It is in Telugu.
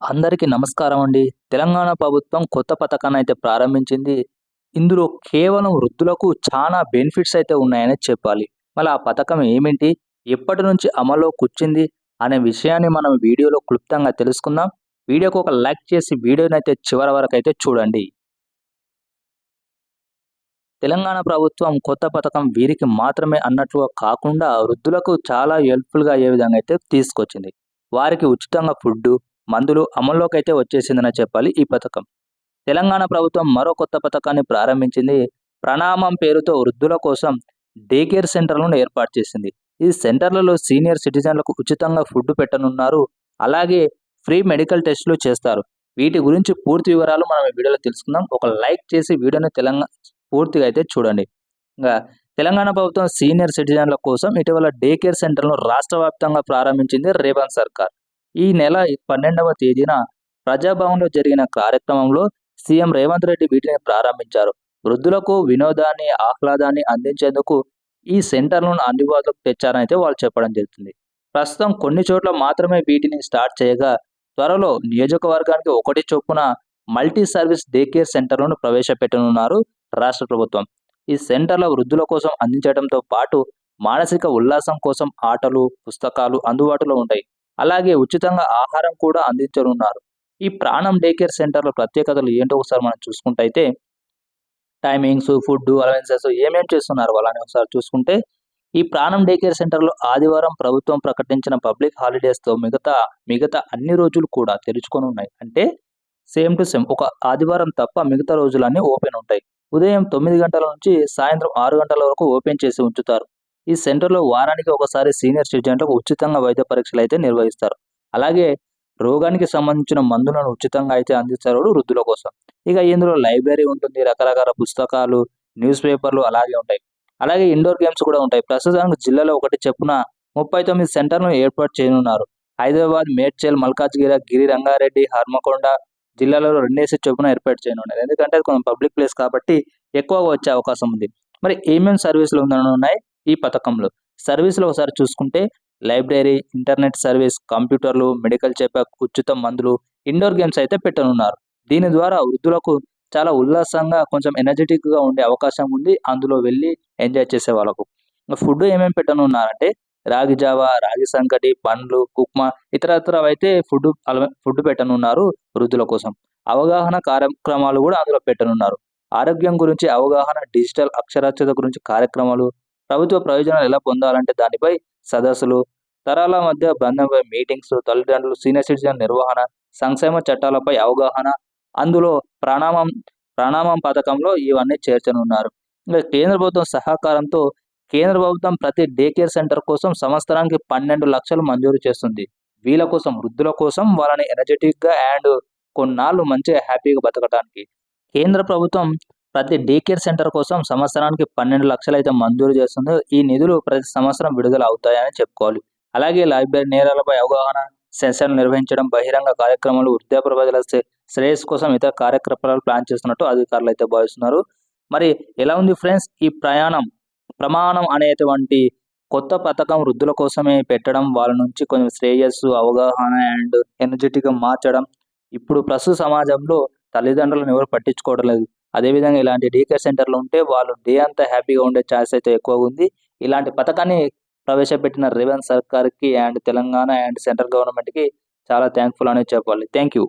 అందరికీ నమస్కారం అండి. తెలంగాణ ప్రభుత్వం కొత్త పథకాన్ని అయితే ప్రారంభించింది. ఇందులో కేవలం వృద్ధులకు చాలా బెనిఫిట్స్ అయితే ఉన్నాయని చెప్పాలి. మళ్ళీ ఆ పథకం ఏమిటి? ఎప్పటి నుంచి అమల్లోకి వచ్చింది? అనే విషయాన్ని మనం వీడియోలో క్లుప్తంగా తెలుసుకుందాం. వీడియోకు ఒక లైక్ చేసి వీడియోని అయితే చివరి వరకు అయితే చూడండి. తెలంగాణ ప్రభుత్వం కొత్త పథకం వీరికి మాత్రమే అన్నట్లుగా కాకుండా వృద్ధులకు చాలా హెల్ప్ఫుల్గా అయ్యే విధంగా అయితే తీసుకొచ్చింది. వారికి ఉచితంగా ఫుడ్ మందులు అమల్లోకి అయితే వచ్చేసిందని చెప్పాలి ఈ పథకం. తెలంగాణ ప్రభుత్వం మరో కొత్త పథకాన్ని ప్రారంభించింది. ప్రణామం పేరుతో వృద్ధుల కోసం డే కేర్ సెంటర్లను ఏర్పాటు చేసింది. ఈ సెంటర్లలో సీనియర్ సిటిజన్లకు ఉచితంగా ఫుడ్ పెట్టనున్నారు. అలాగే ఫ్రీ మెడికల్ టెస్టులు చేస్తారు. వీటి గురించి పూర్తి వివరాలు మనం ఈ వీడియోలో తెలుసుకుందాం. ఒక లైక్ చేసి వీడియోని తెలంగాణ పూర్తిగా అయితే చూడండి. ఇంకా తెలంగాణ ప్రభుత్వం సీనియర్ సిటిజన్ల కోసం ఇటీవల డే కేర్ సెంటర్లను రాష్ట్ర వ్యాప్తంగా ప్రారంభించింది రేవంత్ సర్కార్. ఈ నెల పన్నెండవ తేదీన ప్రజాభవన్లో జరిగిన కార్యక్రమంలో సీఎం రేవంత్ రెడ్డి వీటిని ప్రారంభించారు. వృద్ధులకు వినోదాన్ని ఆహ్లాదాన్ని అందించేందుకు ఈ సెంటర్లను అందుబాటులోకి తెచ్చారని అయితే వాళ్ళు చెప్పడం జరుగుతుంది. ప్రస్తుతం కొన్ని చోట్ల మాత్రమే వీటిని స్టార్ట్ చేయగా త్వరలో నియోజకవర్గానికి ఒకటి చొప్పున మల్టీ సర్వీస్ డే కేర్ సెంటర్లను ప్రవేశపెట్టనున్నారు రాష్ట్ర ప్రభుత్వం. ఈ సెంటర్ల వృద్ధుల కోసం అందించడంతో పాటు మానసిక ఉల్లాసం కోసం ఆటలు పుస్తకాలు అందుబాటులో ఉంటాయి. అలాగే ఉచితంగా ఆహారం కూడా అందించనున్నారు. ఈ ప్రాణం డే కేర్ సెంటర్ల ప్రత్యేకతలు ఏంటో ఒకసారి మనం చూసుకుంటే అయితే టైమింగ్స్ ఫుడ్ అలవెన్సెస్ ఏమేమి చేస్తున్నారు వాళ్ళని ఒకసారి చూసుకుంటే ఈ ప్రాణం డే కేర్ సెంటర్లో ఆదివారం ప్రభుత్వం ప్రకటించిన పబ్లిక్ హాలిడేస్తో మిగతా మిగతా అన్ని రోజులు కూడా తెరుచుకొని ఉన్నాయి. అంటే సేమ్ టు సేమ్ ఒక ఆదివారం తప్ప మిగతా రోజులన్నీ ఓపెన్ ఉంటాయి. ఉదయం తొమ్మిది గంటల నుంచి సాయంత్రం ఆరు గంటల వరకు ఓపెన్ చేసి ఉంచుతారు. ఈ సెంటర్లో వారానికి ఒకసారి సీనియర్ సిటిజన్లకు ఉచితంగా వైద్య పరీక్షలు అయితే నిర్వహిస్తారు. అలాగే రోగానికి సంబంధించిన మందులను ఉచితంగా అయితే అందిస్తారు వృద్ధుల కోసం. ఇక ఇందులో లైబ్రరీ ఉంటుంది రకరకాల పుస్తకాలు న్యూస్ పేపర్లు అలాగే ఉంటాయి. అలాగే ఇండోర్ గేమ్స్ కూడా ఉంటాయి. ప్రస్తుతానికి జిల్లాలో ఒకటి చెప్పున ముప్పై తొమ్మిది సెంటర్ను ఏర్పాటు చేయనున్నారు. హైదరాబాద్ మేడ్చల్ మల్కాజ్గిర గిరి రంగారెడ్డి హర్మకొండ జిల్లాలలో రెండేసి చొప్పున ఏర్పాటు చేయనున్నారు. ఎందుకంటే అది కొంచెం పబ్లిక్ ప్లేస్ కాబట్టి ఎక్కువగా వచ్చే అవకాశం ఉంది. మరి ఏమేమి సర్వీసులు ఉన్నాయి ఈ పథకంలో. సర్వీసులు ఒకసారి చూసుకుంటే లైబ్రరీ ఇంటర్నెట్ సర్వీస్ కంప్యూటర్లు మెడికల్ చెకప్ ఉచిత మందులు ఇండోర్ గేమ్స్ అయితే పెట్టనున్నారు. దీని ద్వారా వృద్ధులకు చాలా ఉల్లాసంగా కొంచెం ఎనర్జెటిక్గా ఉండే అవకాశం ఉంది. అందులో వెళ్ళి ఎంజాయ్ చేసే వాళ్ళకు. ఫుడ్ ఏమేమి పెట్టనున్నారంటే రాగి జావా రాగి సంకటి పండ్లు ఉప్మా ఇతర అయితే ఫుడ్ ఫుడ్ పెట్టనున్నారు వృద్ధుల కోసం. అవగాహన కార్యక్రమాలు కూడా అందులో పెట్టనున్నారు. ఆరోగ్యం గురించి అవగాహన డిజిటల్ అక్షరాస్యత గురించి కార్యక్రమాలు ప్రభుత్వ ప్రయోజనాలు ఎలా పొందాలంటే దానిపై సదస్సులు తరాల మధ్య బంధంపై మీటింగ్స్ తల్లిదండ్రులు సీనియర్ సిటిజన్ నిర్వహణ సంక్షేమ చట్టాలపై అవగాహన అందులో ప్రాణామం ప్రాణామం పథకంలో ఇవన్నీ చేర్చనున్నారు. ఇంకా కేంద్ర ప్రభుత్వం సహకారంతో కేంద్ర ప్రభుత్వం ప్రతి డే కేర్ సెంటర్ కోసం సంవత్సరానికి పన్నెండు లక్షలు మంజూరు చేస్తుంది. వీళ్ళ కోసం వృద్ధుల కోసం వాళ్ళని ఎనర్జెటిక్గా అండ్ కొన్నాళ్ళు మంచిగా హ్యాపీగా బతకడానికి కేంద్ర ప్రభుత్వం ప్రతి డీకేర్ సెంటర్ కోసం సంవత్సరానికి పన్నెండు లక్షలు అయితే మంజూరు చేస్తుంది. ఈ నిధులు ప్రతి సంవత్సరం విడుదల అవుతాయని చెప్పుకోవాలి. అలాగే లైబ్రరీ నేరాలపై అవగాహన సెషన్లు నిర్వహించడం బహిరంగ కార్యక్రమాలు వృద్ధాప్య ప్రజల శ్రేయస్ కోసం ఇతర కార్యక్రమాలు ప్లాన్ చేస్తున్నట్టు అధికారులు అయితే భావిస్తున్నారు. మరి ఎలా ఉంది ఫ్రెండ్స్ ఈ ప్రయాణం? ప్రమాణం అనేటువంటి కొత్త పథకం వృద్ధుల కోసమే పెట్టడం వాళ్ళ నుంచి కొంచెం శ్రేయస్సు అవగాహన అండ్ ఎనర్జెటిక్గా మార్చడం. ఇప్పుడు ప్రస్తుత సమాజంలో తల్లిదండ్రులను ఎవరు పట్టించుకోవడం లేదు. అదేవిధంగా ఇలాంటి డీకేర్ సెంటర్లు ఉంటే వాళ్ళు డే అంతా హ్యాపీగా ఉండే ఛాన్స్ అయితే ఎక్కువగా ఉంది. ఇలాంటి పథకాన్ని ప్రవేశపెట్టిన రేవంత్ సర్కార్కి అండ్ తెలంగాణ అండ్ సెంట్రల్ గవర్నమెంట్కి చాలా థ్యాంక్ఫుల్ అనేది చెప్పాలి. Thank you